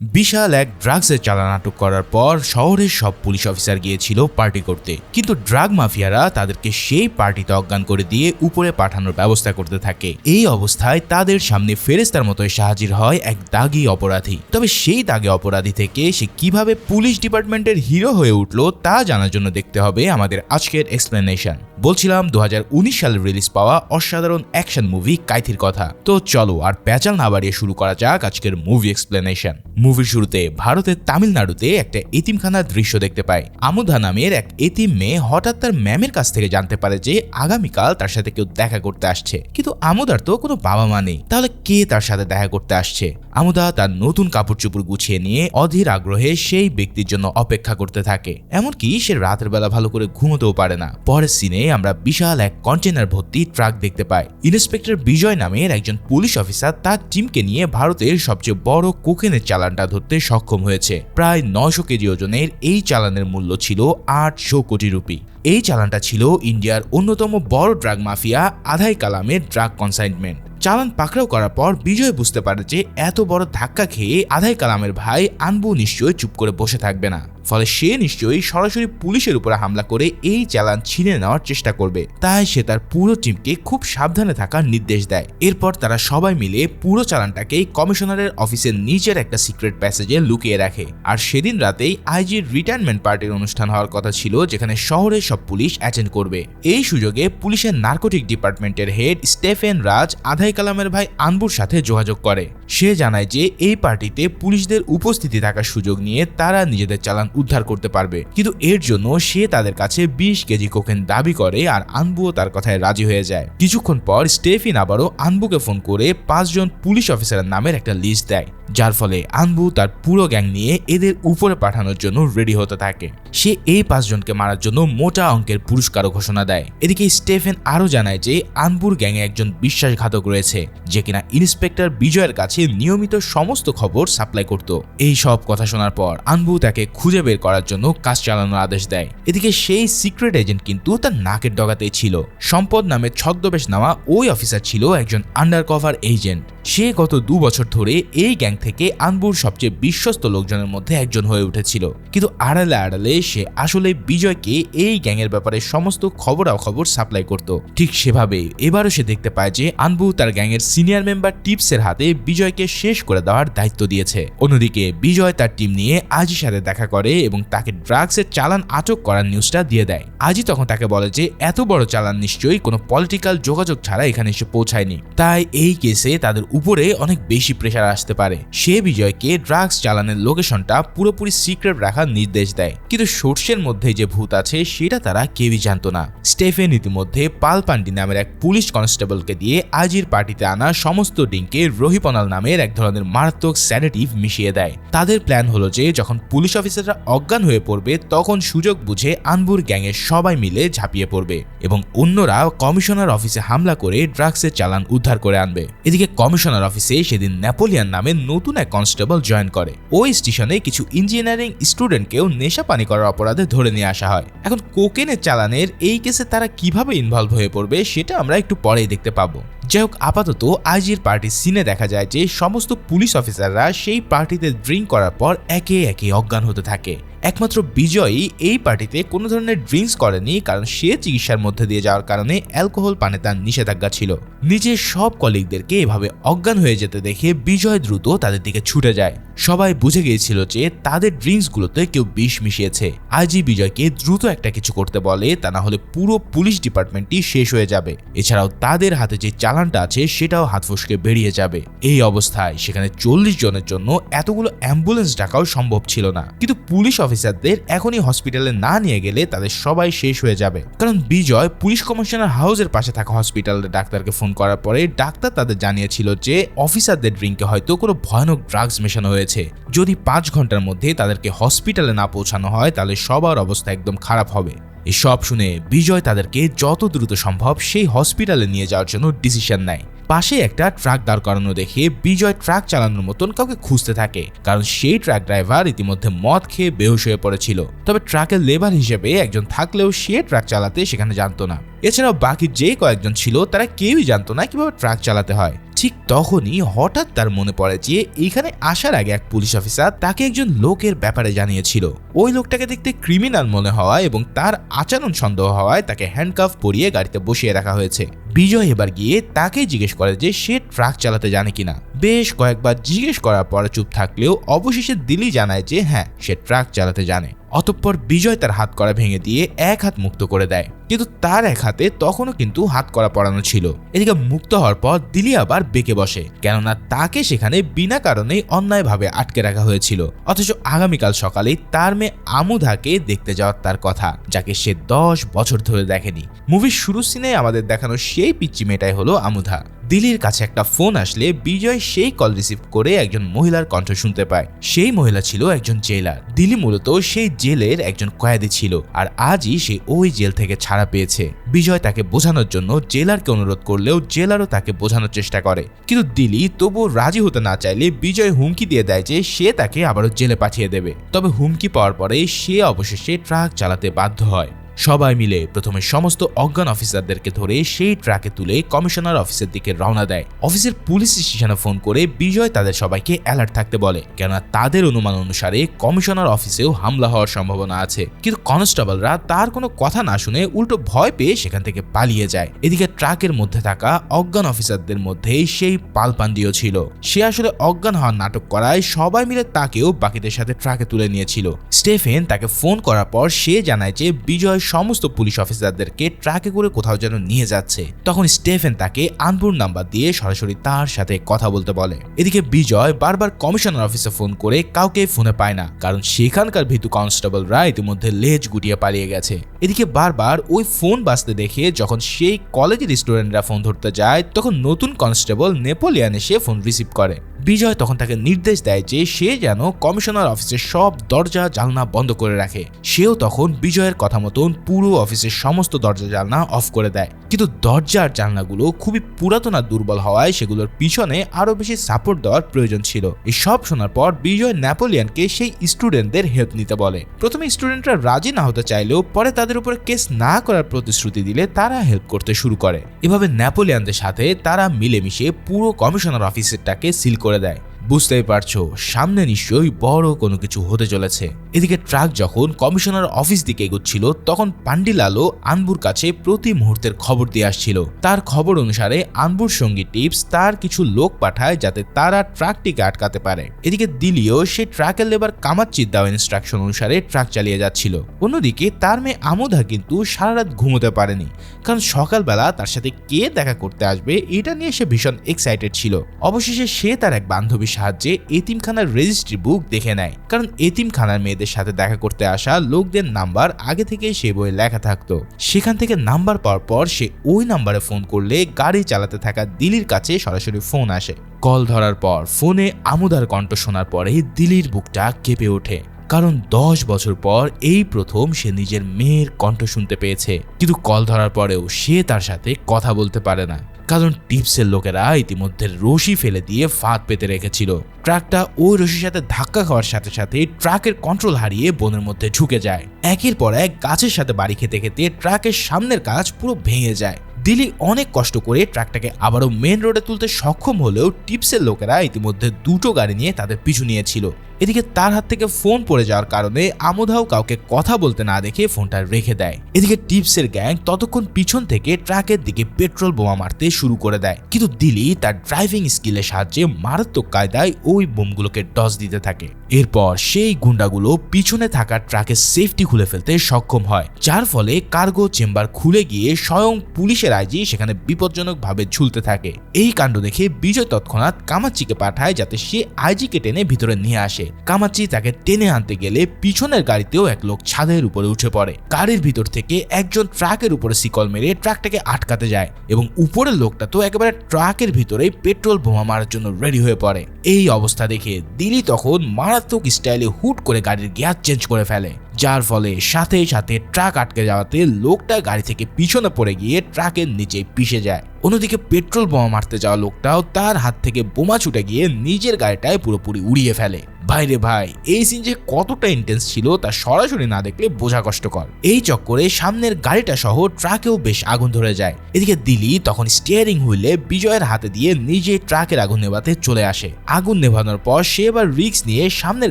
বিশাল এক ড্রাগসের চালান আটক করার পর শহরের সব পুলিশ অফিসার গিয়েছিল পার্টি করতে। কিন্তু ড্রাগ মাফিয়ারা তাদেরকে সেই পার্টিতে অজ্ঞান করে দিয়ে উপরে পাঠানোর ব্যবস্থা করতে থাকে। এই অবস্থায় তাদের সামনে ফেরেস্তার মতো হাজির হয় এক দাগি অপরাধী। তবে সেই দাগে অপরাধী থেকে সে কীভাবে পুলিশ ডিপার্টমেন্টের হিরো হয়ে উঠল তা জানার জন্য দেখতে হবে আমাদের আজকের এক্সপ্লেনেশন। বলছিলাম দু হাজার উনিশ সালে রিলিজ পাওয়া অসাধারণ অ্যাকশন মুভি কাইথির কথা। তো চলো আর প্যাচাল না বাড়িয়ে শুরু করা যাক আজকের মুভি এক্সপ্লেনেশন মুভির শুরুতে ভারতের তামিলনাড়ুতে একটা এতিমখানার দৃশ্য দেখতে পাই। আমুধা নামের এক এতিম মেয়ে হঠাৎ তার ম্যামের কাছ থেকে জানতে পারে যে আগামীকাল তার সাথে কেউ দেখা করতে আসছে। কিন্তু আমুদার তো কোনো বাবা মা নেই। তাহলে কে তার সাথে দেখা করতে আসছে? আমুদা তার নতুন কাপড় চোপড় গুছিয়ে নিয়ে অধীর আগ্রহে সেই ব্যক্তির জন্য অপেক্ষা করতে থাকে। এমনকি সে রাতের বেলা ভালো করে ঘুমোতেও পারে না। পরের সিনে আমরা বিশাল এক কন্টেনার ভর্তি ট্রাক দেখতে পাই। ইন্সপেক্টর বিজয় নামের একজন পুলিশ অফিসার তার টিমকে নিয়ে ভারতের সবচেয়ে বড় কোকেনের চালানটা ধরতে সক্ষম হয়েছে। প্রায় নয়শো কেজি ওজনের এই চালানের মূল্য ছিল আটশো কোটি রুপি। এই চালানটা ছিল ইন্ডিয়ার অন্যতম বড় ড্রাগ মাফিয়া আধাই কালামের ড্রাগ কনসাইনমেন্ট চালান পাকড়াও করার পর বিজয় বুঝতে পারে যে এত বড় ধাক্কা খেয়ে আধাই কালামের ভাই আনবু নিশ্চয়ই চুপ করে বসে থাকবে না। ফলে সে নিশ্চয়ই সরাসরি পুলিশের উপরে হামলা করে এই চালান ছিনে নেওয়ার চেষ্টা করবে। তাই সে তার পুরো টিমকে খুব সাবধানে থাকার নির্দেশ দেয়। এরপর তারা সবাই মিলে পুরো চালানটাকে কমিশনারের অফিসের নিচের একটা সিক্রেট প্যাসেজে লুকিয়ে রাখে। আর সেদিন রাতেই আইজির রিটায়ারমেন্ট পার্টির অনুষ্ঠান হওয়ার কথা ছিল যেখানে শহরের সব পুলিশ অ্যাটেন্ড করবে। এই সুযোগে পুলিশের নার্কোটিক ডিপার্টমেন্টের হেড স্টেফেন রাজ আধাই কালামের ভাই আনবুর সাথে যোগাযোগ করে। সে জানায় যে, এই পার্টিতে পুলিশদের উপস্থিতি থাকার সুযোগ নিয়ে তারা নিজেদের চালান উদ্ধার করতে পারবে। কিন্তু এর জন্য সে তাদের কাছে বিশ কেজি কোকেন দাবি করে আর আনবুও তার কথায় রাজি হয়ে যায়। কিছুক্ষণ পর স্টেফিন আবারও আনবুকে ফোন করে পাঁচজন পুলিশ অফিসারের নামের একটা লিস্ট দেয়। যার ফলে আনবু তার পুরো গ্যাং নিয়ে এদের উপরে পাঠানোর জন্য রেডি হতে থাকে। সে এই পাঁচজনকে মারার জন্য মোটা অঙ্কের পুরস্কারও ঘোষণা দেয়। এদিকে স্টেফেন আরও জানায় যে আনবুর গ্যাংয়ে একজন বিশ্বাসঘাতক রয়েছে, যে কিনা ইন্সপেক্টর বিজয়ের কাছে নিয়মিত সমস্ত খবর সাপ্লাই করত। এই সব কথা শোনার পর আনবু তাকে খুঁজে বের করার জন্য কাজ চালানোর আদেশ দেয়। এদিকে সেই সিক্রেট এজেন্ট কিন্তু তার নাকের ডগাতেই ছিল। সম্পদ নামে ছদ্মবেশ নেওয়া ওই অফিসার ছিল একজন আন্ডার কভার এজেন্ট। সে গত দু বছর ধরে এই গ্যাং থেকে আনবুর সবচেয়ে বিশ্বস্ত লোকজনের মধ্যে একজন হয়ে উঠেছিল। কিন্তু আড়ালে আড়ালে সে আসলে বিজয়কে এই গ্যাংয়ের ব্যাপারে সমস্ত খবরাখবর সাপ্লাই করত। ঠিক সেভাবে এবারও সে দেখতে পায় যে আনবু তার গ্যাংয়ের সিনিয়র মেম্বার টিপসের হাতে বিজয়কে শেষ করে দেওয়ার দায়িত্ব দিয়েছে। অন্যদিকে বিজয় তার টিম নিয়ে আজির সাথে দেখা করে এবং তাকে ড্রাগসের চালান আটক করার নিউজটা দিয়ে দেয়। আজি তখন তাকে বলে যে, এত বড় চালান নিশ্চয়ই কোনো পলিটিক্যাল যোগাযোগ ছাড়া এখানে এসে পৌঁছায়নি। তাই এই কেসে তাদের উপরে অনেক বেশি প্রেশার আসতে পারে। সে বিজয়কে ড্রাগস চালানের লোকেশনটা পুরোপুরি সিক্রেট রাখার নির্দেশ দেয়। কিন্তু সোর্সের মধ্যে যে ভূত আছে, সেটা তারা কেউই জানতো না। স্টেফেন ইতিমধ্যে পাল পান্ডি নামের এক পুলিশ কনস্টেবলকে দিয়ে আজির পার্টিতে আনা সমস্ত ডিঙ্কে রোহিপনাল নামের এক ধরনের মারাত্মক স্যানেটিভ মিশিয়ে দেয়। তাদের প্ল্যান হলো যে, যখন পুলিশ অফিসাররা অজ্ঞান হয়ে পড়বে, তখন সুযোগ বুঝে আনবুর গ্যাংয়ের সবাই মিলে ঝাঁপিয়ে পড়বে এবং অন্যরা কমিশনার অফিসে হামলা করে ড্রাগসের চালান উদ্ধার করে আনবে। এদিকে কমিশনার অফিসে সেদিন নেপোলিয়ান নামে নতুন এক কনস্টেবল জয়েন করে। ওই স্টেশনে কিছু ইঞ্জিনিয়ারিং স্টুডেন্টকেও নেশা পানি করার অপরাধে ধরে নিয়ে আসা হয়। এখন কোকেনের চালানের এই কেসে তারা কীভাবে ইনভলভ হয়ে পড়বে সেটা আমরা একটু পরেই দেখতে পাবো। যাই হোক, আপাতত আইজির পার্টির সিনে দেখা যায় যে সমস্ত পুলিশ অফিসাররা সেই পার্টিতে ড্রিঙ্ক করার পর একে একে অজ্ঞান হতে থাকে। একমাত্র বিজয়ই এই পার্টিতে কোনো ধরনের ড্রিঙ্কস করেনি, কারণ সে চিকিৎসার মধ্যে দিয়ে যাওয়ার কারণে অ্যালকোহল পানে তার নিষেধাজ্ঞা ছিল। নিজের সব কলিগদেরকে এভাবে অজ্ঞান হয়ে যেতে দেখে বিজয় দ্রুত তাদের দিকে ছুটে যায়। সবাই বুঝে গিয়েছিল যে তাদের ড্রিঙ্কসগুলোতে কেউ বিষ মিশিয়েছে। আইজি বিজয়কে দ্রুত একটা কিছু করতে বলে, তা না হলে পুরো পুলিশ ডিপার্টমেন্টটি শেষ হয়ে যাবে। এছাড়াও তাদের হাতে যে চালানটা আছে, সেটাও হাত ফসকে বেরিয়ে যাবে। এই অবস্থায় সেখানে চল্লিশ জনের জন্য এতগুলো অ্যাম্বুলেন্স ডাকাও সম্ভব ছিল না। কিন্তু পুলিশ অফিসারদের এখনই হসপিটালে না নিয়ে গেলে তাদের সবাই শেষ হয়ে যাবে। কারণ বিজয় পুলিশ কমিশনার হাউসের পাশে থাকা হসপিটালের ডাক্তারকে ফোন করার পরে ডাক্তার তাদের জানিয়েছিল যে অফিসারদের ড্রিঙ্কে হয়তো কোনো ভয়ানক ড্রাগস মেশানো হয়েছে। যদি পাঁচ ঘণ্টার মধ্যে তাদেরকে হসপিটালে না পৌঁছানো হয়, তাহলে সবার অবস্থা একদম খারাপ হবে। এসব শুনে বিজয় তাদেরকে যত দ্রুত সম্ভব সেই হসপিটালে নিয়ে যাওয়ার জন্য ডিসিশন নেয়। পাশে একটা ট্রাক দাঁড় করানো দেখে বিজয় ট্রাক চালানোর মতন কাউকে খুঁজতে থাকে, কারণ সেই ট্রাক ড্রাইভার ইতিমধ্যে মদ খেয়ে বেহুশ হয়ে পড়েছিল। তবে ট্রাকের লেবার হিসেবে একজন থাকলেও সে ট্রাক চালাতে সেখানে জানতো না। এছাড়াও বাকি যে কয়েকজন ছিল, তারা কেউই জানতো না কীভাবে ট্রাক চালাতে হয়। ঠিক তখনই হঠাৎ তার মনে পড়ে যে এখানে আসার আগে এক পুলিশ অফিসার তাকে একজন লোকের ব্যাপারে জানিয়েছিল। ওই লোকটাকে দেখতে ক্রিমিনাল মনে হওয়া এবং তার আচরণ সন্দেহ হওয়ায় তাকে হ্যান্ডকাফ পরিয়ে গাড়িতে বসিয়ে রাখা হয়েছে। বিজয় এবার গিয়ে তাকে জিজ্ঞেস করে যে সে ট্রাক চালাতে জানে কিনা। বেশ কয়েকবার জিজ্ঞেস করার পর চুপ থাকলেও অবশেষে দিলি জানায় যে হ্যাঁ সে ট্রাক চালাতে জানে। অতঃপর বিজয় তার হাত করা ভেঙে দিয়ে এক হাত মুক্ত করে দেয়। কিন্তু তার এক হাতে তখনও কিন্তু হাত করা পড়ানো ছিল। এদিকে মুক্ত হওয়ার পর দিলি আবার বেঁকে বসে, কেননা তাকে সেখানে বিনা কারণেই অন্যায়ভাবে আটকে রাখা হয়েছিল। অথচ আগামীকাল সকালেই তার মেয়ে আমুধাকে দেখতে যাওয়ার তার কথা, যাকে সে দশ বছর ধরে দেখেনি। মুভির শুরু সিনে আমাদের দেখানো সেই পিচ্চি মেয়েটাই হলো আমুধা। দিলির কাছে একটা ফোন আসলে বিজয় সেই কল রিসিভ করে একজন মহিলার কণ্ঠ শুনতে পায়। সেই মহিলা ছিল একজন জেলার দিলি মূলত সেই জেলের একজন কয়েদি ছিল আর আজই সে ওই জেল থেকে ছাড়া পেয়েছে। বিজয় তাকে বোঝানোর জন্য জেলারকে অনুরোধ করলেও জেলারও তাকে বোঝানোর চেষ্টা করে। কিন্তু দিলি তবুও রাজি হতে না চাইলে বিজয় হুমকি দিয়ে দেয় যে সে তাকে আবারও জেলে পাঠিয়ে দেবে। তবে হুমকি পাওয়ার পরে সে অবশেষে ট্রাক চালাতে বাধ্য হয়। সবাই মিলে প্রথমে সমস্ত অজ্ঞান অফিসারদেরকে ধরে সেই ট্রাকে তুলে কমিশনার অফিসের দিকে রওনা দেয়। অফিসের পুলিশ স্টেশনে ফোন করে বিজয় তাদের সবাইকে অ্যালার্ট থাকতে বলে, কেননা তাদের অনুমান অনুসারে কমিশনার অফিসেও হামলা হওয়ার সম্ভাবনা আছে। কিন্তু কনস্টেবলরা তার কোনো কথা না শুনে উল্টো ভয় পেয়ে সেখান থেকে পালিয়ে যায়। এদিকে ট্রাকের মধ্যে থাকা অজ্ঞান অফিসারদের মধ্যেই সেই পালপান্ডিও ছিল। সে আসলে অজ্ঞান হওয়ার নাটক করায় সবাই মিলে তাকেও বাকিদের সাথে ট্রাকে তুলে নিয়েছিল। স্টেফেন তাকে ফোন করার পর সে জানায় যে বিজয় সমস্ত পুলিশ অফিসারদেরকে ট্রাকে করে কোথাও যেন নিয়ে যাচ্ছে। তখন স্টেফেন তাকে আনপুর নাম্বার দিয়ে সরাসরি তার সাথে কথা বলতে বলে। এদিকে বিজয় বারবার কমিশনার অফিসে ফোন করে কাউকে ফোনে পায় না, কারণ সেখানকার ভীতু কনস্টেবলরা ইতিমধ্যে লেজ গুটিয়ে পালিয়ে গেছে। এদিকে বারবার ওই ফোন বাজতে দেখে যখন সেই কলেজের স্টুডেন্টরা ফোন ধরতে যায়, তখন নতুন কনস্টেবল নেপোলিয়ান এসে ফোন রিসিভ করে। বিজয় তখন তাকে নির্দেশ দেয় যে সে যেন কমিশনার অফিসের সব দরজা জালনা বন্ধ করে রাখে। সেও তখন বিজয়ের কথা মতন পুরো অফিসের সমস্ত দরজা জালনা অফ করে দেয়। কিন্তু দরজার জানলাগুলো খুবই পুরাতন আর দুর্বল হওয়ায় সেগুলোর পিছনে আরও বেশি সাপোর্ট দেওয়ার প্রয়োজন ছিল। এই সব শোনার পর বিজয় ন্যাপোলিয়ানকে সেই স্টুডেন্টদের হেল্প নিতে বলে। প্রথমে স্টুডেন্টরা রাজি না হতে চাইলেও পরে তাদের উপরে কেস না করার প্রতিশ্রুতি দিলে তারা হেল্প করতে শুরু করে। এভাবে ন্যাপোলিয়ানদের সাথে তারা মিলেমিশে পুরো কমিশনার অফিসেরটাকে সিল করে দেয়। বুঝতেই পারছ, সামনে নিশ্চয়ই বড় কোনো কিছু হতে চলেছে। এদিকে ট্রাক যখন কমিশনার অফিস দিকে এগোচ্ছিল, তখন পান্ডিলালো আনবুর কাছে প্রতি মুহূর্তের খবর দিয়ে আসছিল। তার খবর অনুসারে আনবুর সঙ্গী টিপস তার কিছু লোক পাঠায় যাতে তারা ট্রাকটিকে আটকাতে পারে। এদিকে দিলিও সে ট্রাকের লেবার কামাচ্চির দেওয়া ইনস্ট্রাকশন অনুসারে ট্রাক চালিয়ে যাচ্ছিল। অন্যদিকে তার মেয়ে আমোধা কিন্তু সারা রাত ঘুমোতে পারেনি, কারণ সকালবেলা তার সাথে কে দেখা করতে আসবে, এটা নিয়ে সে ভীষণ এক্সাইটেড ছিল। অবশেষে সে তার এক বান্ধবীর সাহায্যে এতিমখানার রেজিস্ট্রি বুক দেখে নেয়। কারণ এতিমখানার মেয়েদের সাথে দেখা করতে আসা লোকদের নাম্বার আগে থেকে সে বইয়ে লেখা থাকতো। সেখান থেকে নাম্বার পাওয়ার পর সে ওই নাম্বারে ফোন করলে গাড়ি চালাতে থাকা দিলির কাছে সরাসরি ফোন আসে। কল ধরার পর ফোনে আমুদার কণ্ঠ শোনার পরে দিলির বুকটা কেঁপে ওঠে। কারণ দশ বছর পর এই প্রথম সে নিজের মেয়ের কণ্ঠ শুনতে পেয়েছে। কিন্তু কল ধরার পরেও সে তার সাথে কথা বলতে পারে না। কারণ টিপসের লোকেরা ইতিমধ্যে রশি ফেলে দিয়ে ফাঁদ পেতে রেখেছিল। ট্রাকটা ওই রশির সাথে ধাক্কা খাওয়ার সাথে সাথে ট্রাকের কন্ট্রোল হারিয়ে বনের মধ্যে ঢুকে যায়। একের পর এক গাছের সাথে বাড়ি খেতে খেতে ট্রাকের সামনের কাজ পুরো ভেঙে যায়। দিলি অনেক কষ্ট করে ট্রাকটাকে আবারও মেন রোডে তুলতে সক্ষম হলেও টিপসের লোকেরা ইতিমধ্যে দুটো গাড়ি নিয়ে তাদের পিছু নিয়েছিল। এদিকে তার হাত থেকে ফোন পড়ে যাওয়ার কারণে আমোধাও কাউকে কথা বলতে না দেখে ফোনটা রেখে দেয়। এদিকে টিপসের গ্যাং ততক্ষণ পিছন থেকে ট্রাকের দিকে পেট্রোল বোমা মারতে শুরু করে দেয়। কিন্তু দিলি তার ড্রাইভিং স্কিলের সাহায্যে মারাত্মক কায়দায় ওই বোমগুলোকে ডস দিতে থাকে। এরপর সেই গুন্ডাগুলো পিছনে থাকা ট্রাকের সেফটি খুলে ফেলতে সক্ষম হয়, যার ফলে কার্গো চেম্বার খুলে গিয়ে স্বয়ং পুলিশের আইজি সেখানে বিপজ্জনকভাবে ঝুলতে থাকে। এই কাণ্ড দেখে বিজয় তৎক্ষণাৎ কামাচ্চিকে পাঠায় যাতে সে আইজিকে টেনে ভিতরে নিয়ে আসে। কামাচ্চি তাকে টেনে আনতে গেলে পিছনের গাড়িতেও এক লোক ছাদের উপরে উঠে পড়ে। গাড়ির ভিতর থেকে একজন ট্রাকের উপরে শিকল মেরে ট্রাকটাকে আটকাতে যায় এবং উপরের লোকটা তো একেবারে ট্রাকের ভিতরেই পেট্রোল বোমা মারার জন্য রেডি হয়ে পড়ে। এই অবস্থা দেখে দিলি তখন মারাত্মক স্টাইলে হুট করে গাড়ির গিয়ার চেঞ্জ করে ফেলে। যার ফলে সাথে সাথে ট্রাক আটকে যাওয়াতে লোকটা গাড়ি থেকে পিছনে পড়ে গিয়ে ট্রাকের নিচে পিষে যায়। অন্যদিকে পেট্রোল বোমা মারতে যাওয়া লোকটাও তার হাত থেকে বোমা ছুটে গিয়ে নিজের গাড়িটায় পুরোপুরি উড়িয়ে ফেলে। ভাইরে ভাই, এই সিন যে কতটা ইন্টেন্স ছিল তা সরাসরি না দেখলে বোঝা কষ্টকর। এই চক্করে সামনের গাড়িটা সহ ট্রাকেও বেশ আগুন ধরে যায়। এদিকে দিলি তখন স্টিয়ারিং হুইলে বিজয়ের হাতে দিয়ে নিজে ট্রাকের আগুন নেভাতে চলে আসে। আগুন নেভানোর পর সে এবার রিক্স নিয়ে সামনের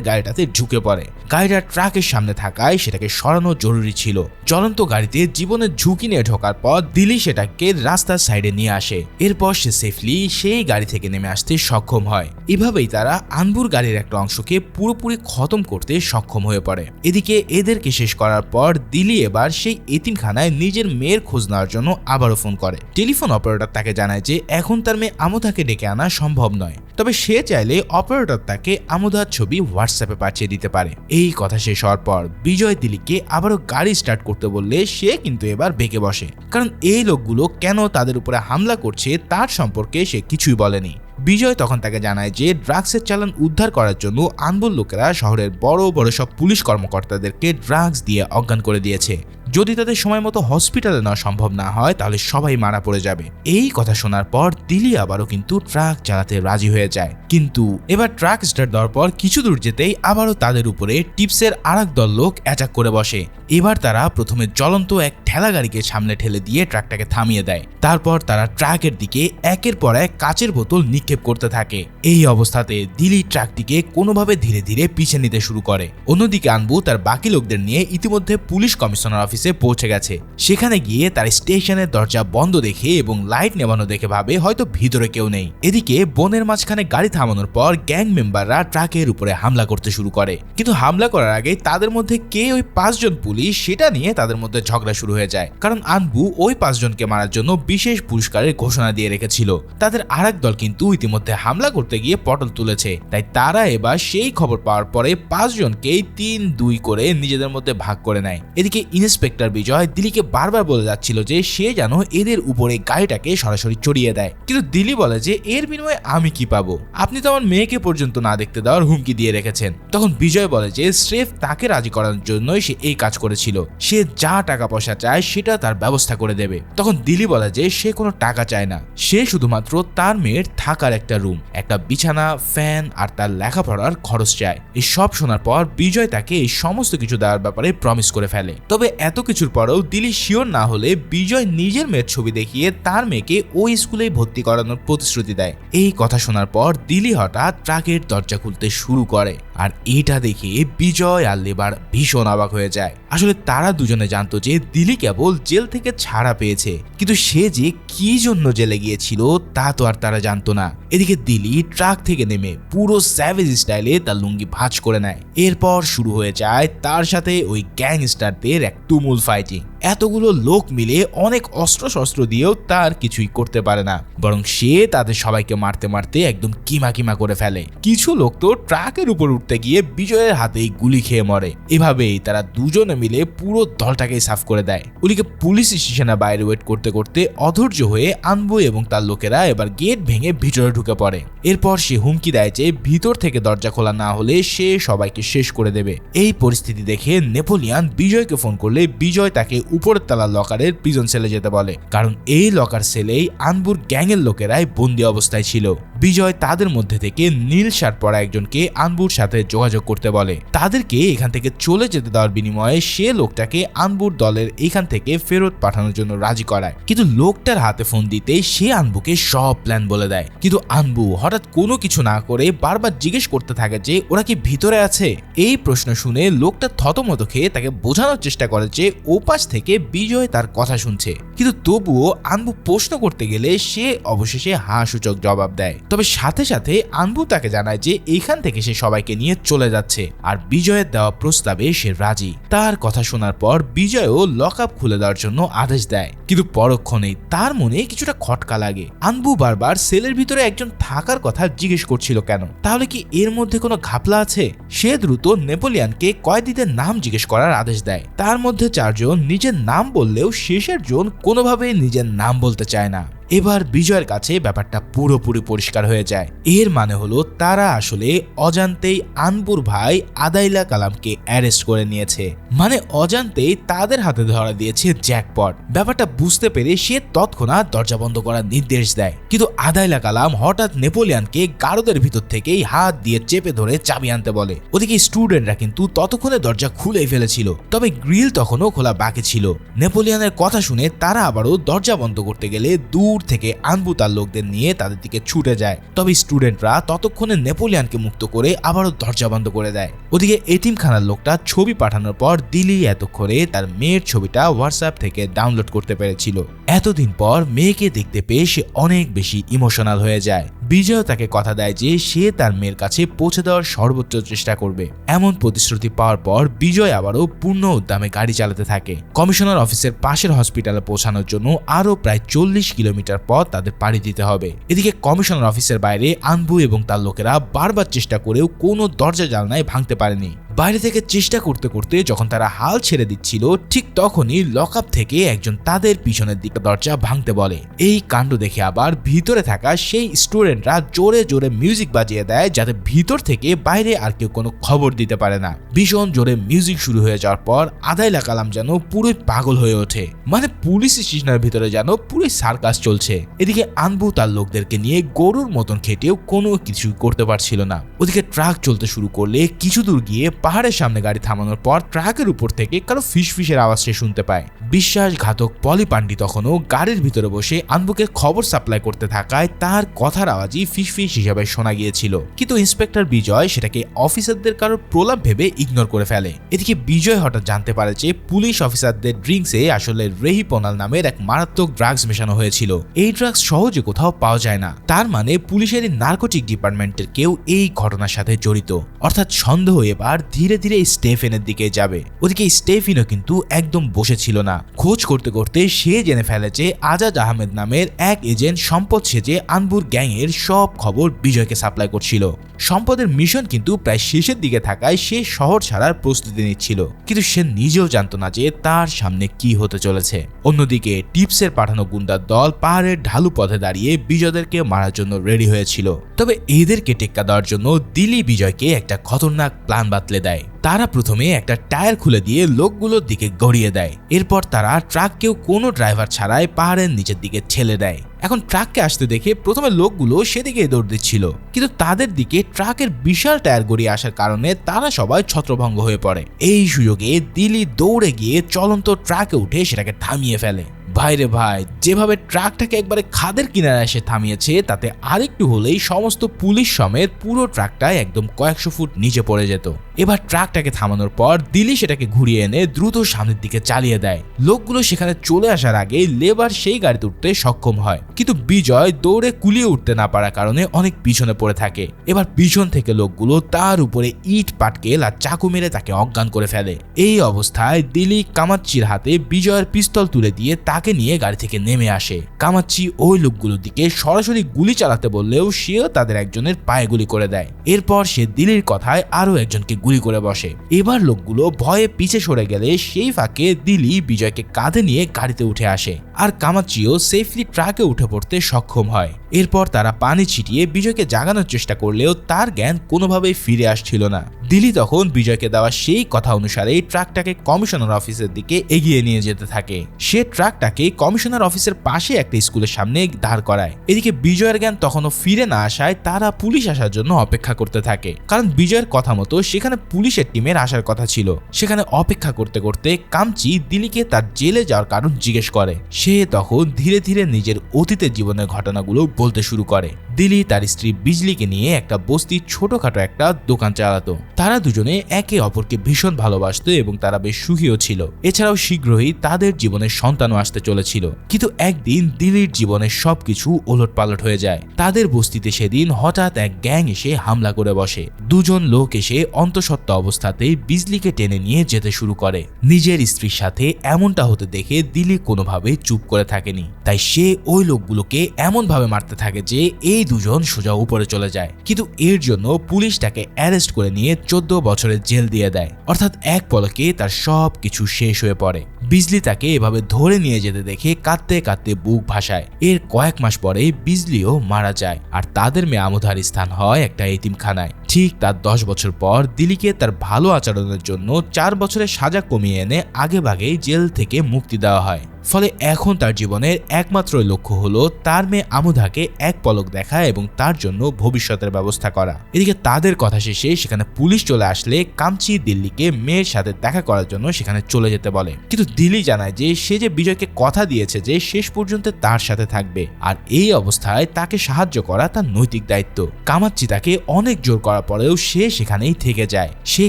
গাড়িটাতে ঢুকে পড়ে। গাড়িটা ট্রাকের সামনে থাকায় সেটাকে সরানো জরুরি ছিল। চলন্ত গাড়িতে জীবনের ঝুঁকি নিয়ে ঢোকার পর দিলি সেটাকে রাস্তার সাইডে নিয়ে আসে। এরপর সে সেফলি সেই গাড়ি থেকে নেমে আসতে সক্ষম হয়। এভাবেই তারা আনবুর গাড়ির একটা অংশকে পুরোপুরি খতম করতে সক্ষম হয়ে পড়ে। এদিকে এদেরকে শেষ করার পর দিলি এবার সেই এতিমখানায় নিজের মেয়ের খোঁজ নেওয়ার জন্য আবারও ফোন করে। টেলিফোন অপারেটর তাকে জানায় যে, এখন তার মেয়ে আমোদাকে ডেকে আনা সম্ভব নয়। তবে সে চাইলে অপারেটর তাকে আমোদার ছবি হোয়াটসঅ্যাপে পাঠিয়ে দিতে পারে। এই কথা শেষ হওয়ার পর বিজয় দিলীপকে আবারও গাড়ি স্টার্ট করতে বললে সে কিন্তু এবার বেঁকে বসে। কারণ এই লোকগুলো কেন তাদের উপরে হামলা করছে তার সম্পর্কে সে কিছুই বলেনি। বিজয় তখন তাকে জানায় যে ড্রাগসের চালান উদ্ধার করার জন্য আনবুল লোকেরা শহরের বড় বড় সব পুলিশ কর্মকর্তাদেরকে ড্রাগস দিয়ে অজ্ঞান করে দিয়েছে। যদি তাদের সময় মতো হসপিটালে নেওয়া সম্ভব না হয়, তাহলে সবাই মারা পড়ে যাবে। এই কথা শোনার পর দিলি আবারও কিন্তু ট্রাক চালাতে রাজি হয়ে যায়। কিন্তু এবার ট্রাক স্টার্ট দেওয়ার পর কিছু দূর যেতেই আবারও তাদের উপরে টিপসের আর দল লোক অ্যাটাক করে বসে। এবার তারা প্রথমে জ্বলন্ত এক ঠেলা গাড়িকে সামনে ঠেলে দিয়ে ট্রাকটাকে থামিয়ে দেয়। তারপর তারা ট্রাকের দিকে একের পর এক কাচের বোতল নিক্ষেপ করতে থাকে। এই অবস্থাতে দিলি ট্রাকটিকে কোনোভাবে ধীরে ধীরে পিছে নিতে শুরু করে। অন্যদিকে আনবু তার বাকি লোকদের নিয়ে ইতিমধ্যে পুলিশ কমিশনার অফিসে পৌঁছে গেছে। সেখানে গিয়ে তার স্টেশনের দরজা বন্ধ দেখে এবং লাইট নেভানো দেখে ভাবে হয়তো ভিতরে কেউ নেই। এদিকে বনের মাঝখানে গাড়ি থামানোর পর গ্যাং মেম্বাররা ট্রাকের উপরে হামলা করতে শুরু করে। কিন্তু হামলা করার আগে তাদের মধ্যে কে ওই পাঁচজন পুলিশ সেটা নিয়ে তাদের মধ্যে ঝগড়া শুরু হয়ে যায়। কারণ আনবু ওই পাঁচজনকে মারার জন্য বিশেষ পুরস্কারের ঘোষণা দিয়ে রেখেছিল। তাদের আরেক দল কিন্তু ইতিমধ্যে হামলা করতে গিয়ে পটল তুলেছে। তাই তারা এবার সেই খবর পাওয়ার পরে পাঁচজনকেই তিন দুই করে নিজেদের মধ্যে ভাগ করে নেয়। এদিকে ইন্সপেক্টর বিজয় দিলীকে বারবার বলে যাচ্ছিল যে সে যেন এদের উপরে গাড়িটাকে সরাসরি চড়িয়ে দেয়। কিন্তু দিলি বলে যে, এর বিনিময়ে আমি কি পাবো? আপনি তো আমার মেয়েকে পর্যন্ত না দেখতে দেওয়ার হুমকি দিয়ে রেখেছেন। তখন বিজয় বলে যে, স্রেফ তাকে রাজি করানোর জন্যই সে এই কাজ করেছিল। সে যা টাকা পয়সা চায় সেটা তার ব্যবস্থা করে দেবে। তখন দিলি বলে যে, সে কোনো টাকা চায় না। সে শুধুমাত্র তার মেয়ের থাকার একটা রুম একটা বিছানা ফ্যান আর তার লেখাপড়ার খরচ চায়। এই সব শোনার পর বিজয় তাকে এই সমস্ত কিছু দেওয়ার ব্যাপারে প্রমিস করে ফেলে। তবে এত কিছুর পরেও দিলি শিওর না হলে বিজয় নিজের মেয়ের ছবি দেখিয়ে তার মেয়েকে ওই স্কুলে ভর্তি করানোর প্রতিশ্রুতি দেয়। এই কথা শোনার পর দিলি হঠাৎ ট্রাকের দরজা খুলতে শুরু করে। আর এটা দেখে বিজয় আর লেবার ভীষণ অবাক হয়ে যায়। আসলে তারা দুজনে জানতো যে দিলি কেবল জেল থেকে ছাড়া পেয়েছে, কিন্তু সে যে কি জন্য জেলে গিয়েছিল তা তো আর তারা জানতো না। এদিকে দিলি ট্রাক থেকে নেমে পুরো স্যাভেজ স্টাইলে তার লুঙ্গি ভাঁজ করে নেয়। এরপর শুরু হয়ে যায় তার সাথে ওই গ্যাংস্টারদের এক তুমুল ফাইটিং এতগুলো লোক মিলে অনেক অস্ত্র শস্ত্র দিয়েও তার কিছুই করতে পারে না। বরং সে তাদের সবাইকে মারতে মারতে একদম কিমা কিমা করে ফেলে। কিছু লোক তো ট্রাকের উপর উঠতে গিয়ে বিজয়ের হাতেই গুলি খেয়ে মরে। এভাবেই তারা দুজনে মিলে পুরো দলটাকে সাফ করে দেয়। ওদিকে পুলিশ স্টেশনের বাইরে ওয়েট করতে করতে অধৈর্য হয়ে আনবু এবং তার লোকেরা এবার গেট ভেঙে ভিতরে ঢুকে পড়ে। এরপর সে হুমকি দেয় যে ভিতর থেকে দরজা খোলা না হলে সে সবাইকে শেষ করে দেবে। এই পরিস্থিতি দেখে নেপোলিয়ান বিজয়কে ফোন করলে বিজয় তাকে উপরের তলার লকারের প্রিজন সেলে যেতে বলে। কারণ এই লকার সেলেই আনবুর গ্যাংয়ের লোকেরাই বন্দি অবস্থায় ছিল। বিজয় তাদের মধ্যে থেকে নীল শার্ট পরা একজনকে আনবুর সাথে যোগাযোগ করতে বলে। তাদেরকে এখান থেকে চলে যেতে দেওয়ার বিনিময়ে সে লোকটাকে আনবুর দলের এখান থেকে ফেরত পাঠানোর জন্য রাজি করায়। কিন্তু লোকটার হাতে ফোন দিতেই সে আনবুকে সব প্ল্যান বলে দেয়। কিন্তু আনবু হঠাৎ কোনো কিছু না করে বারবার জিজ্ঞেস করতে থাকে যে, ওরা কি ভিতরে আছে? এই প্রশ্ন শুনে লোকটা থতমত খেয়ে তাকে বোঝানোর চেষ্টা করে যে ওপাশ থেকে বিজয় তার কথা শুনছে। কিন্তু তবুও আনবু প্রশ্ন করতে গেলে সে অবশেষে হাঁ সূচক জবাব দেয়। তবে সাথে সাথে আনবু তাকে জানায় যে এখান থেকে সে সবাইকে নিয়ে চলে যাচ্ছে। আর বিজয়ের দেওয়া প্রস্তাবে সে রাজি। তার কথা শোনার পর বিজয়ও লক আপ খুলে দেওয়ার জন্য আদেশ দেয়। কিন্তু পরক্ষণেই তার মনে কিছুটা খটকা লাগে। আনবু বারবার সেলের ভিতরে একজন থাকার কথা জিজ্ঞেস করছিল কেন? তাহলে কি এর মধ্যে কোনো ঘাপলা আছে? সে দ্রুত নেপোলিয়ানকে কয়েদিদের নাম জিজ্ঞেস করার আদেশ দেয়। তার মধ্যে চারজন নিজের নাম বললেও শেষের জন কোনোভাবেই নিজের নাম বলতে চায় না। এবার বিজয়ের কাছে ব্যাপারটা পুরোপুরি পরিষ্কার হয়ে যায়। এর মানে হলো তারা আসলে অজান্তেই আনপুর ভাই আদাইলা কালামকে অ্যারেস্ট করে নিয়েছে। মানে অজান্তেই তাদের হাতে ধরা দিয়েছে জ্যাকপট। ব্যাপারটা বুঝতে পেরে সে তৎক্ষণাৎ দরজা বন্ধ করার নির্দেশ দেয়। কিন্তু আদাইলা কালাম হঠাৎ নেপোলিয়ানকে গারদের ভিতর থেকেই হাত দিয়ে চেপে ধরে চাবি আনতে বলে। ওদিকে স্টুডেন্টরা কিন্তু ততক্ষণে দরজা খুলে ফেলেছিল। তবে গ্রিল তখনও খোলা বাকি ছিল। নেপোলিয়ানের কথা শুনে তারা আবারও দরজা বন্ধ করতে গেলে দূর থেকে আনবু তার লোকদের নিয়ে তাদের দিকে ছুটে যায়। তবে স্টুডেন্টরা ততক্ষণে নেপোলিয়ানকে মুক্ত করে আবারও দরজা বন্ধ করে দেয়। ওদিকে এতিমখানার লোকটা ছবি পাঠানোর পর দিলি এতক্ষণে তার মেয়ের ছবিটা হোয়াটসঅ্যাপ থেকে ডাউনলোড করতে পেরেছিল। এতদিন পর মেয়েকে দেখতে পেয়ে সে অনেক বেশি ইমোশনাল হয়ে যায়। বিজয় তাকে কথা দেয় যে সে তার মেয়ের কাছে পৌঁছে দেওয়ার সর্বোচ্চ চেষ্টা করবে। এমন প্রতিশ্রুতি পাওয়ার পর বিজয় আবারও পূর্ণ উদ্যমে গাড়ি চালাতে থাকে। কমিশনার অফিসের পাশের হসপিটালে পৌঁছানোর জন্য আরও প্রায় চল্লিশ কিলোমিটার পথ তাদের পাড়ি দিতে হবে। এদিকে কমিশনার অফিসের বাইরে আনবু এবং তার লোকেরা বারবার চেষ্টা করেও কোনো দরজা জালনায় ভাঙতে পারেনি। বাইরে থেকে চেষ্টা করতে করতে যখন তারা হাল ছেড়ে দিচ্ছিল, ঠিক তখনই লকআপ থেকে একজন তাদের পিছনের দিকে দরজা ভাঙতে বলে। এই কাণ্ড দেখে আবার ভিতরে থাকা সেই স্টুডেন্টরা জোরে জোরে মিউজিক বাজিয়ে দেয়, যাতে ভিতর থেকে বাইরে আর কেউ কোনো খবর দিতে পারে না। ভীষণ জোরে মিউজিক শুরু হয়ে যাওয়ার পর আদাইলা কালাম যেন পুরোই পাগল হয়ে ওঠে। মানে পুলিশ স্টেশনের ভিতরে যেন পুরোই সার্কাস চলছে। এদিকে আনবু তার লোকদেরকে নিয়ে গরুর মতন খেটেও কোনো কিছু করতে পারছিল না। ওদিকে ট্রাক চলতে শুরু করলে কিছু দূর গিয়ে পাহাড়ের সামনে গাড়ি থামানোর পর ট্রাকের উপর থেকে কারও ফিসফিসের আওয়াজ সে শুনতে পায়। বিশ্বাসঘাতক পলি পান্ডি তখনও গাড়ির ভিতরে বসে আনবুকে খবর সাপ্লাই করতে থাকায় তার কথার আওয়াজই ফিসফিস হিসাবে শোনা গিয়েছিল। কিন্তু ইন্সপেক্টর বিজয় সেটাকে অফিসারদের কারোর প্রলাপ ভেবে ইগনোর করে ফেলে। এদিকে বিজয় হঠাৎ জানতে পারে যে পুলিশ অফিসারদের ড্রিঙ্কসে আসলে রেহিপোনাল নামের এক মারাত্মক ড্রাগস মেশানো হয়েছিল। এই ড্রাগস সহজে কোথাও পাওয়া যায় না। তার মানে পুলিশের নার্কোটিক ডিপার্টমেন্টের কেউ এই ঘটনার সাথে জড়িত। অর্থাৎ সন্দেহ এবার ধীরে ধীরে স্টেফেনের দিকে যাবে। ওদিকে স্টেফিনও কিন্তু একদম বসেছিল না। খোঁজ করতে করতে সে জেনে ফেলে যে আজাদ আহমেদ নামের এক এজেন্ট সম্পদ সেজে আনবুর গ্যাংয়ের সব খবর বিজয়কে সাপ্লাই করছিল। সম্পদের মিশন কিন্তু প্রায় শেষের দিকে থাকায় সে শহর ছাড়ার প্রস্তুতি নিচ্ছিল। কিন্তু সে নিজেও জানতো না যে তার সামনে কি হতে চলেছে। অন্যদিকে টিপসের পাঠানো গুন্ডার দল পাহাড়ের ঢালু পথে দাঁড়িয়ে বিজয়দেরকে মারার জন্য রেডি হয়েছিল। তবে এদেরকে টেক্কা দেওয়ার জন্য দিল্লি বিজয়কে একটা খতরনাক প্ল্যান বাতলে দেয় তারা প্রথমে একটা টায়ার খুলে দিয়ে লোকগুলোর দিকে গড়িয়ে দেয়। এরপর তারা ট্রাককেও কোনো ড্রাইভার ছাড়াই পাহাড়ের নিচের দিকে ঠেলে দেয়। এখন ট্রাককে আসতে দেখে প্রথমে লোকগুলো সেদিকে দৌড় দিচ্ছিল। কিন্তু তাদের দিকে ট্রাকের বিশাল টায়ার গড়িয়ে আসার কারণে তারা সবাই ছত্রভঙ্গ হয়ে পড়ে। এই সুযোগে দিল্লি দৌড়ে গিয়ে চলন্ত ট্রাকে উঠে সেটাকে থামিয়ে ফেলে। ভাইরে ভাই, যেভাবে ট্রাকটাকে একবারে খাদের কিনারে এসে থামিয়েছে, তাতে আরেকটু হলেই সমস্ত পুলিশ সমেত পুরো ট্রাকটাই একদম কয়েকশো ফুট নিচে পড়ে যেত। এবার ট্রাকটাকে থামানোর পর দিলি সেটাকে ঘুরিয়ে এনে দ্রুত সামনের দিকে চালিয়ে দেয়। লোকগুলো সেখানে চলে আসার আগে লেবার সেই গাড়িতে উঠতে সক্ষম হয়। কিন্তু বিজয় দৌড়ে কুলিয়ে উঠতে না পারার কারণে অনেক পিছনে পড়ে থাকে। এবার পিছন থেকে লোকগুলো তার উপরে ইট পাটকেল আর চাকু মেরে তাকে অজ্ঞান করে ফেলে। এই অবস্থায় দিলি কামাচ্চির হাতে বিজয়ের পিস্তল তুলে দিয়ে তাকে নিয়ে গাড়ি থেকে নেমে আসে। কামাচ্চি ওই লোকগুলোর দিকে সরাসরি গুলি চালাতে বললেও সেও তাদের একজনের পায়ে গুলি করে দেয়। এরপর সে দিলির কথায় আরও একজনকে গুলি করে বসে। এবার লোকগুলো ভয়ে পিছে সরে গেলে সেই ফাঁকে দিলি বিজয়কে কাঁধে নিয়ে গাড়িতে উঠে আসে। আর কামাচিও সেফলি ট্রাকে উঠে পড়তে সক্ষম হয়। এরপর তারা পানি ছিটিয়ে বিজয়কে জাগানোর চেষ্টা করলেও তার জ্ঞান কোনোভাবেই ফিরে আসছিল না। দিলি তখন বিজয়কে দেওয়া সেই কথা অনুসারে ট্রাকটাকে কমিশনার অফিসের দিকে এগিয়ে নিয়ে যেতে থাকে। সে ট্রাকটাকে কমিশনার অফিসের পাশে একটা স্কুলের সামনে দাঁড় করায়। এদিকে বিজয়ের জ্ঞান তখনও ফিরে না আসায় তারা পুলিশ আসার জন্য অপেক্ষা করতে থাকে। কারণ বিজয়ের কথা মতো সেখানে পুলিশের টিমের আসার কথা ছিল। সেখানে অপেক্ষা করতে করতে কামচি দিলিকে তার জেলে যাওয়ার কারণ জিজ্ঞেস করে। সে তখন ধীরে ধীরে নিজের অতীতের জীবনের ঘটনাগুলো বলতে শুরু করে। দিলি তার স্ত্রী বিজলিকে নিয়ে একটা বস্তির ছোটখাটো একটা দোকান চালাতো। তারা দুজনে একে অপরকে ভীষণ ভালোবাসত এবং তারা বেশ সুখীও ছিল। এছাড়াও শীঘ্রই তাদের জীবনে সন্তানও আসতে চলেছিল। কিন্তু একদিন দিল্লির জীবনে সবকিছু ওলট পালট হয়ে যায়। তাদের বস্তিতে সেদিন হঠাৎ এক গ্যাং এসে হামলা করে বসে। দুজন লোক এসে অন্তঃসত্ত্বা অবস্থাতে বিজলিকে টেনে নিয়ে যেতে শুরু করে। নিজের স্ত্রীর সাথে এমনটা হতে দেখে দিল্লি কোনোভাবে চুপ করে থাকেনি। তাই সে ওই লোকগুলোকে এমনভাবে মারতে থাকে যে এই দুজন সোজা উপরে চলে যায়। কিন্তু এর জন্য পুলিশ তাকে অ্যারেস্ট করে নিয়ে চোদ্দ বছরের জেল দিয়ে দেয়। অর্থাৎ এক পলকে তার সব কিছু শেষ হয়ে পড়ে। বিজলি তাকে এভাবে ধরে নিয়ে যেতে দেখে কাঁদতে কাঁদতে বুক ভাসায়। এর কয়েক মাস পরে বিজলিও মারা যায় আর তাদের মেয়ে আমুধার স্থান হয় একটা এতিমখানায়। ঠিক তার দশ বছর পর দিল্লিকে তার ভালো আচরণের জন্য চার বছরের সাজা কমিয়ে এনে আগে ভাগেই জেল থেকে মুক্তি দেওয়া হয়। ফলে এখন তার জীবনের একমাত্র লক্ষ্য হলো তার মেয়ে আমুধাকে এক পলক দেখা এবং তার জন্য ভবিষ্যতের ব্যবস্থা করা। এদিকে তাদের কথা শেষে সেখানে পুলিশ চলে আসলে কামচি দিল্লিকে মেয়ের সাথে দেখা করার জন্য সেখানে চলে যেতে বলে। কিন্তু দিল্লি জানায় যে সে যে বিজয়কে কথা দিয়েছে যে শেষ পর্যন্ত তার সাথে থাকবে আর এই অবস্থায় তাকে সাহায্য করা তার নৈতিক দায়িত্ব। কামাচ্চি তাকে অনেক জোর করার পরেও সে সেখানেই থেকে যায়। সে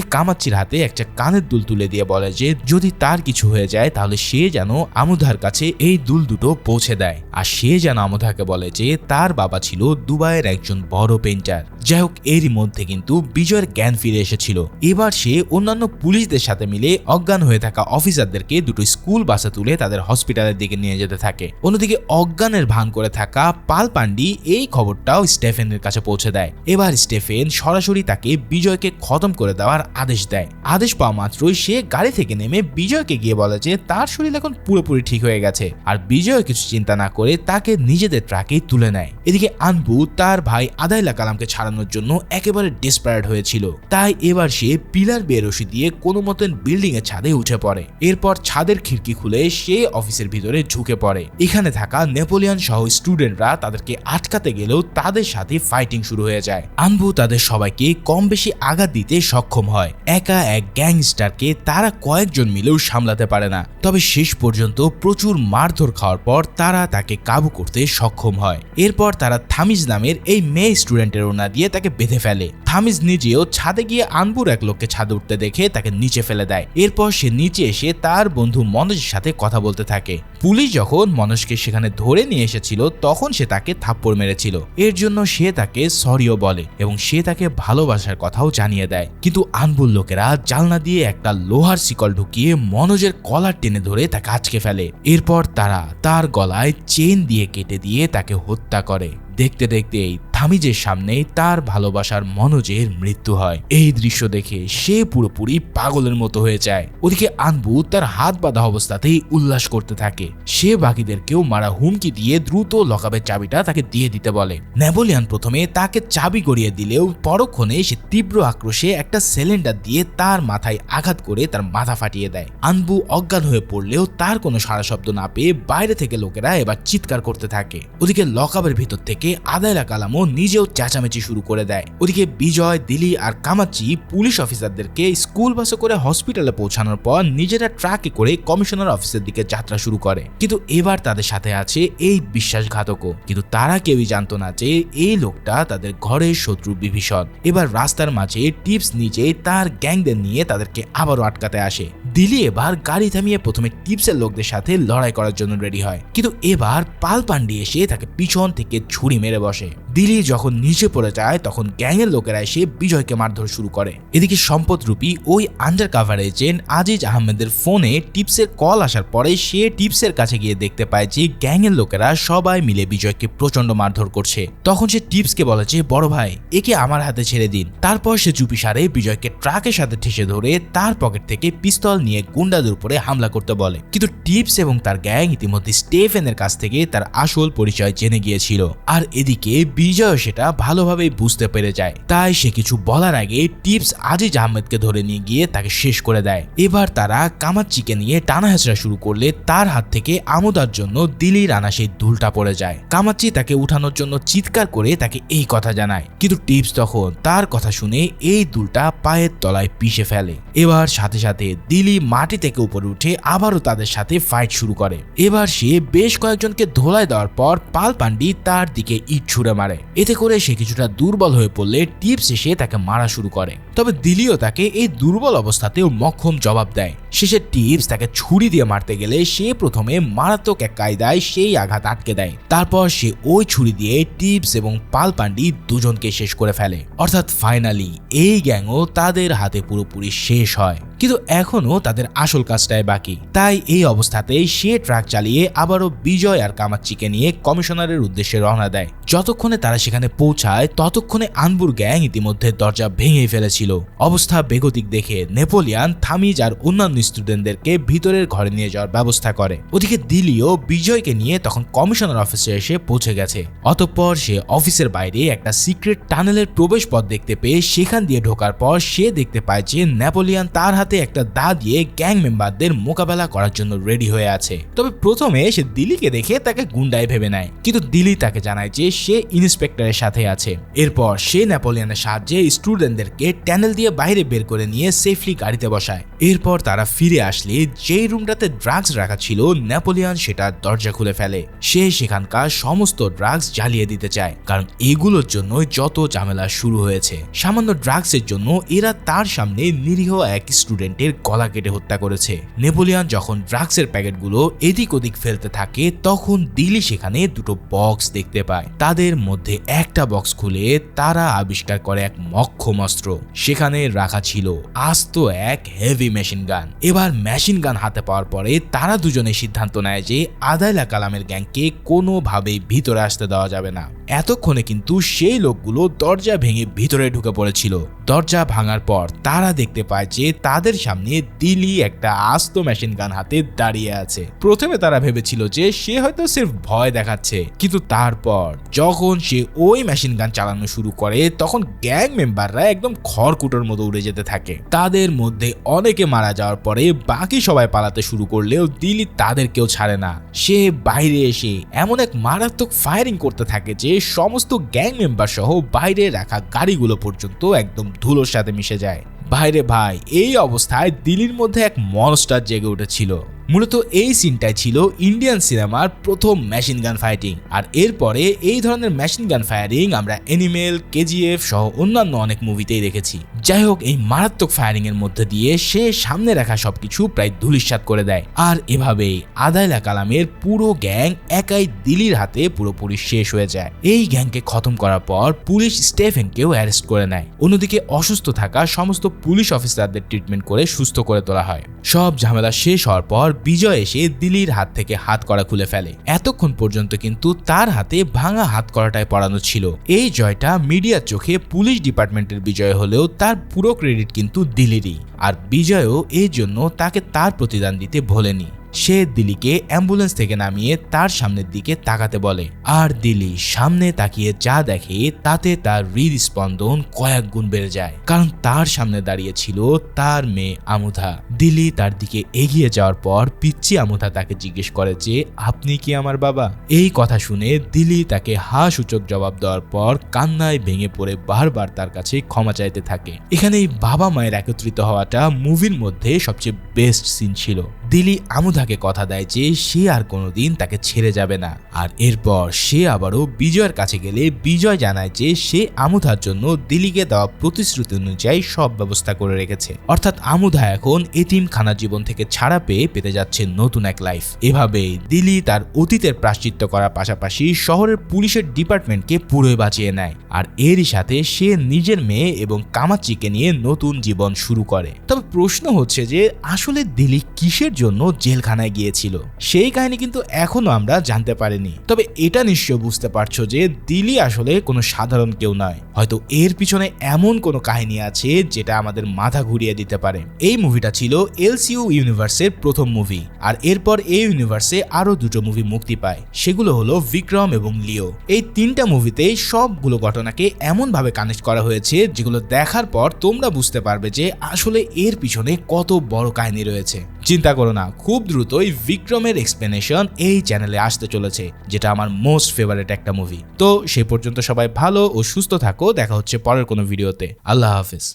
কামাচ্চির হাতে একটা কানের দুল তুলে দিয়ে বলে যে, যদি তার কিছু হয়ে যায় তাহলে সে যেন আমুধার কাছে এই দুল দুটো পৌঁছে দেয়। আর সে যেন আমুধাকে বলে যে তার বাবা ছিল দুবাইয়ের একজন বড় পেন্টার যাই হোক, এরই মধ্যে কিন্তু বিজয়ের জ্ঞান ফিরে এসেছিল। এবার সে অন্যান্য পুলিশদের সাথে মিলে অজ্ঞান হয়ে থাকা অফিসারদেরকে দুটো স্কুল বাসে তুলে তাদের হসপিটালের দিকে নিয়ে যেতে থাকে। অন্যদিকে অজ্ঞানের ভান করে থাকা পাল পান্ডি এই খবরটাও স্টেফেনের কাছে পৌঁছে দেয়। এবার স্টেফেন সরাসরি তাকে বিজয়কে খতম করে দেওয়ার আদেশ দেয়। আদেশ পাওয়া মাত্রই সে গাড়ি থেকে নেমে বিজয়কে গিয়ে বলে যে তার শরীর এখন পুরোপুরি ঠিক হয়ে গেছে। আর বিজয় কিছু চিন্তা না করে তাকে নিজেদের ট্রাকেই তুলে নেয়। এদিকে আনবু তার ভাই আদাইলা কালামকে ছাড়ানোর জন্য একেবারে ডেসপায়ার্ড হয়েছিল। তাই এবার সে পিলার বেরসি দিয়ে কোনো মতন বিল্ডিং এর ছাদে উঠে পড়ে। এরপর ছাদের খিড়কি খুলে সে অফিসের ভিতরে ঝুঁকে পড়ে। এখানে থাকা নেপোলিয়ান সহ স্টুডেন্টরা তাদেরকে আটকাতে গেলেও তাদের সাথে ফাইটিং শুরু হয়ে যায়। আনবু তাদের সবাইকে কম বেশি আঘাত দিতে সক্ষম হয়। একা এক গ্যাংস্টারকে তারা কয়েকজন মিলেও সামলাতে পারে না। তবে শেষ পর্যন্ত প্রচুর মারধর খাওয়ার পর তারা তাকে কাবু করতে সক্ষম হয়। এরপর তারা থামিজ নামের এই মেয়ে স্টুডেন্টের ওনা দিয়ে তাকে বেঁধে ফেলে। থামিজ নিজেও ছাদে গিয়ে আনবুর এক লোককে ছাদে উঠতে দেখে তাকে নিচে ফেলে দেয়। এরপর সে নিচে এসে তার বন্ধু মনোজের সাথে কথা বলতে থাকে। পুলিশ যখন মনোজকে সেখানে ধরে নিয়ে এসেছিল, তখন সে তাকে থাপ্পড় মেরেছিল। এর জন্য সে তাকে সরিও বলে এবং সে তাকে ভালোবাসার কথাও জানিয়ে দেয়। কিন্তু আনবুল লোকেরা জালনা দিয়ে একটা লোহার শিকল ঢুকিয়ে মনোজের কলার টেনে ধরে তাকে আটকে ফেলে। এরপর তারা তার গলায় চেন দিয়ে কেটে দিয়ে তাকে হত্যা করে। দেখতে দেখতেই থামিজের সামনে তার ভালোবাসার মনোজের মৃত্যু হয়। এই দৃশ্য দেখে সে পুরোপুরি পাগলের মতো হয়ে যায়। ওদিকে আনবু তার হাত বাঁধা অবস্থাতেই উল্লাস করতে থাকে। সে বাকিদেরকেও মারা হুমকি দিয়ে দ্রুত লকাবের চাবিটা তাকে দিয়ে দিতে বলে। নেপোলিয়ান প্রথমে তাকে চাবি গড়িয়ে দিলেও পরক্ষণে সে তীব্র আক্রোশে একটা সিলিন্ডার দিয়ে তার মাথায় আঘাত করে তার মাথা ফাটিয়ে দেয়। আনবু অজ্ঞান হয়ে পড়লেও তার কোনো সারা শব্দ না পেয়ে বাইরে থেকে লোকেরা এবার চিৎকার করতে থাকে। ওদিকে লকাবের ভিতর থেকে আদায়লা কালামও নিজেও চেঁচামেচি শুরু করে দেয়। ওদিকে বিজয় দিলি আর কামাচ্চি পুলিশ অফিসারদেরকে স্কুল বাসে করে হসপিটালে পৌঁছানোর পর নিজেরা ট্রাকে করে কমিশনার অফিসের দিকে যাত্রা শুরু করে। কিন্তু এবার তাদের সাথে আছে এই বিশ্বাসঘাতকও। কিন্তু তারা কেউই জানতো না যে এই লোকটা তাদের ঘরের শত্রু বিভীষণ। এবার রাস্তার মাঝে টিপস নিচে তার গ্যাংদের নিয়ে তাদেরকে আবারও আটকাতে আসে। দিলি এবার গাড়ি থামিয়ে প্রথমে টিপসের লোকদের সাথে লড়াই করার জন্য রেডি হয়। কিন্তু এবার পাল পান্ডি এসে তাকে পিছন থেকে ছুরি মেরে বসে। দিলি যখন নিচে পড়ে যায়, তখন গ্যাংয়ের লোকেরা এসে বিজয়কে মারধর শুরু করে। এদিকে সম্পদ রূপী ওই আন্ডার কাভার এজেন্ট আজিজ আহমেদের ফোনে টিপসের কল আসার পরে সে টিপসের কাছে গিয়ে দেখতে পায় যে গ্যাংয়ের লোকেরা সবাই মিলে বিজয়কে প্রচণ্ড মারধর করছে। তখন সে টিপসকে বলে যে, বড় ভাই, একে আমার হাতে ছেড়ে দিন। তারপর সে চুপি সারে বিজয়কে ট্রাকের সাথে ঠেসে ধরে তার পকেট থেকে পিস্তল নিয়ে গুন্ডাদের উপরে হামলা করতে বলে। কিন্তু টিপস এবং তার গ্যাং ইতিমধ্যে স্টেফেনের কাছ থেকে তার আসল পরিচয় জেনে গিয়েছিল। আর এদিকে বিজয় সেটা ভালোভাবেই বুঝতে পেরে যায়। তাই সে কিছু বলার আগে টিপস আজিজ আহমেদকে ধরে নিয়ে গিয়ে তাকে শেষ করে দেয়। এবার তারা কামাচ্চিকে নিয়ে টানা হেঁচড়া শুরু করলে তার হাত থেকে আমোদার জন্য দিলি রানা সেই দুলটা পড়ে যায়। কামাচ্চি তাকে উঠানোর জন্য চিৎকার করে তাকে এই কথা জানায়। কিন্তু টিপস তখন তার কথা শুনে এই দুলটা পায়ের তলায় পিষে ফেলে। এবার সাথে সাথে দিলি মাটি থেকে উপরে উঠে আবারও তাদের সাথে ফাইট শুরু করে। এবার সে বেশ কয়েকজনকে ধোলায় দেওয়ার পর পাল পান্ডি তার দিকে ইট ছুড়ে মারে। এতে করে সে কিছুটা দুর্বল হয়ে পড়লে টিপস এসে তাকে মারা শুরু করে। তবে দিলিও তাকে এই দুর্বল অবস্থাতেও মক্ষম জবাব দেয়। শেষে টিপস তাকে ছুরি দিয়ে মারতে গেলে সে প্রথমে মারাত্মক এক কায়দায় সেই আঘাত আটকে দেয়। তারপর সে ওই ছুরি দিয়ে টিপস এবং পাল পান্ডি দুজনকে শেষ করে ফেলে। অর্থাৎ ফাইনালি এই গ্যাংও তাদের হাতে পুরোপুরি শেষ হয়। কিন্তু এখনও তাদের আসল কাজটাই বাকি। তাই এই অবস্থাতেই সে ট্রাক চালিয়ে আবারও বিজয় আর কামাচ্চিকে নিয়ে কমিশনারের উদ্দেশ্যে রওনা দেয়। যতক্ষণে তারা সেখানে পৌঁছায়, ততক্ষণে আনবুর গ্যাং ইতিমধ্যে দরজা ভেঙে ফেলেছিল। অবস্থা বেগতিক দেখে নেপোলিয়ান, থামিজ আর অন্যান্য স্টুডেন্টদেরকে ভিতরের ঘরে নিয়ে যাওয়ার ব্যবস্থা করে। ওদিকে দিল্লিও বিজয়কে নিয়ে তখন কমিশনার অফিসে এসে পৌঁছে গেছে। অতঃপর সে অফিসের বাইরে একটা সিক্রেট টানেলের প্রবেশ পথ দেখতে পেয়ে সেখান দিয়ে ঢোকার পর সে দেখতে পায় যে নেপোলিয়ান তার হাতে একটা দা দিয়ে গ্যাং মেম্বারদের মোকাবেলা করার জন্য রেডি হয়ে আছে। তবে প্রথমে সে দিল্লিকে দেখে তাকে গুন্ডায় ভেবে নেয়। কিন্তু দিল্লি তাকে জানায় যে সে ইন্সপেক্টরের সাথে আছে। এরপর সে নেপোলিয়ানের সাহায্যে স্টুডেন্টদেরকে ট্যানেল দিয়ে বাইরে বের করে নিয়ে সেফলি গাড়িতে বসায়। এরপর তারা ফিরে আসলে যেই রুমটাতে ড্রাগস রাখা ছিল নেপোলিয়ান সেটার দরজা খুলে ফেলে। সে সেখানকার সমস্ত ড্রাগস জ্বালিয়ে দিতে চায়, কারণ এগুলোর জন্যই যত ঝামেলা শুরু হয়েছে। সামান্য ড্রাগসের জন্য এরা তার সামনে নিরীহ এক স্টুডেন্টের গলা কেটে হত্যা করেছে। নেপোলিয়ান যখন ড্রাগসের প্যাকেটগুলো এদিক ওদিক ফেলতে থাকে, তখন দিল্লি সেখানে দুটো বক্স দেখতে পায়। তাদের মধ্যে একটা বক্স খুলে তারা আবিষ্কার করে এক মক্ষম অস্ত্র সেখানে রাখা ছিল আস্ত এক হেভি মেশিন গান এবার মেশিন গান হাতে পাওয়ার পরে তারা দুজনে সিদ্ধান্ত নেয় যে আদাইলা কালামের গ্যাংকে কোনোভাবেই ভিতরে আসতে দেওয়া যাবে না। এতক্ষণে কিন্তু সেই লোকগুলো দরজা ভেঙে ভিতরে ঢুকে পড়েছিল। দরজা ভাঙার পর তারা দেখতে পায় যে তাদের সামনে দিলি একটা আস্ত মেশিন গান হাতে দাঁড়িয়ে আছে। প্রথমে তারা ভেবেছিল যে সে হয়তো সির্ফ ভয় দেখাচ্ছে। কিন্তু তারপর যখন সে ওই মেশিন গান চালানো শুরু করে, তখন গ্যাং মেম্বাররা একদম খড়কুটোর মতো উড়ে যেতে থাকে। তাদের মধ্যে অনেকে মারা যাওয়ার পরে বাকি সবাই পালাতে শুরু করলেও দিলি তাদেরকেও ছাড়ে না। সে বাইরে এসে এমন এক মারাত্মক ফায়ারিং করতে থাকে যে সমস্ত গ্যাং মেম্বার সহ বাইরে রাখা গাড়িগুলো পর্যন্ত একদম ধুলোর সাথে মিশে যায়। বাইরে ভাই, এই অবস্থায় দিল্লির মধ্যে এক মনস্টার জেগে উঠেছিল। মূলত এই সিনটাই ছিল ইন্ডিয়ান সিনেমার প্রথম মেশিন গান ফাইটিং আর এরপরে এই ধরনের মেশিন গান ফায়ারিং আমরা এনিমেল কেজিএফ সহ অন্যান্য অনেক মুভিতেই দেখেছি। যাই হোক, এই মারাত্মক ফায়ারিং এর মধ্যে দিয়ে সে সামনে রাখা সবকিছু প্রায় ধুলিস্বাত করে দেয়। আর এভাবেই আদাইলা কালামের পুরো গ্যাং একাই দিল্লির হাতে পুরোপুরি শেষ হয়ে যায়। এই গ্যাংকে খতম করার পর পুলিশ স্টেফেনকেও অ্যারেস্ট করে নেয়। অন্যদিকে অসুস্থ থাকা সমস্ত পুলিশ অফিসারদের ট্রিটমেন্ট করে সুস্থ করে তোলা হয়। সব ঝামেলা শেষ হওয়ার পর বিজয় এসে দিলির হাত থেকে হাত করা খুলে ফেলে। এতক্ষণ পর্যন্ত কিন্তু তার হাতে ভাঙা হাত করাটাই পড়ানো ছিল। এই জয়টা মিডিয়ার চোখে পুলিশ ডিপার্টমেন্টের বিজয় হলেও তার পুরো ক্রেডিট কিন্তু দিলিরই। আর বিজয়ও এই জন্য তাকে তার প্রতিদান দিতে ভোলেনি। সে দিল্লিকে অ্যাম্বুলেন্স থেকে নামিয়ে তার সামনের দিকে তাকাতে বলে। আর দিল্লি সামনে তাকিয়ে যা দেখে তাতে তার হৃদস্পন্দন কয়েক গুণ বেড়ে যায়। কারণ তার সামনে দাঁড়িয়ে ছিল তার মেয়ে আমুধা। দিল্লি তার দিকে এগিয়ে যাওয়ার পর পিচ্ছি আমুধা তাকে জিজ্ঞেস করে যে, আপনি কি আমার বাবা? এই কথা শুনে দিল্লি তাকে হা সূচক জবাব দেওয়ার পর কান্নায় ভেঙে পড়ে বারবার তার কাছে ক্ষমা চাইতে থাকে। এখানে এই বাবা মায়ের একত্রিত হওয়াটা মুভির মধ্যে সবচেয়ে বেস্ট সিন ছিল। দিল্লি আমুধাকে কথা দেয় যে সে আর কোনোদিন তাকে ছেড়ে যাবে না। আর এরপর সে আবারও বিজয়ের কাছে গেলে বিজয় জানায় যে সে আমুধার জন্য দিল্লিকে দেওয়া প্রতিশ্রুতি অনুযায়ী সব ব্যবস্থা করে রেখেছে। অর্থাৎ আমুধা এখন এতিম খানা জীবন থেকে ছাড়া পেয়ে পেতে যাচ্ছে নতুন এক লাইফ এভাবে দিল্লি তার অতীতের প্রাশ্চিত্য করার পাশাপাশি শহরের পুলিশের ডিপার্টমেন্টকে পুরোই বাঁচিয়ে নেয়। আর এরই সাথে সে নিজের মেয়ে এবং কামাচ্চিকে নিয়ে নতুন জীবন শুরু করে। তবে প্রশ্ন হচ্ছে যে আসলে দিল্লি কিসের জন্য জেলখানায় গিয়েছিল। সেই কাহিনী কিন্তু এখনও আমরা জানতে পারিনি। তবে এটা নিশ্চয় বুঝতে পারছ যে দিল্লি আসলে কোনো সাধারণ কেউ নয়। হয়তো এর পিছনে এমন কোনো কাহিনী আছে যেটা আমাদের মাথা ঘুরিয়ে দিতে পারে। এই মুভিটা ছিল এলসিইউ ইউনিভার্সের প্রথম মুভি। আর এরপর এই ইউনিভার্সে আরও দুটো মুভি মুক্তি পায়। সেগুলো হলো বিক্রম এবং লিও। এই তিনটা মুভিতে সবগুলো ঘটনাকে এমন ভাবে কানেক্ট করা হয়েছে যেগুলো দেখার পর তোমরা বুঝতে পারবে যে আসলে এর পিছনে কত বড় কাহিনী রয়েছে। চিন্তা করো না, খুব দ্রুতই বিক্রমের এক্সপ্লেনেশন এই চ্যানেলে আসতে চলেছে, যেটা আমার মোস্ট ফেভারিট একটা মুভি তো সে পর্যন্ত সবাই ভালো ও সুস্থ থাকো, দেখা হচ্ছে পরের কোনো ভিডিওতে আল্লাহ হাফিজ।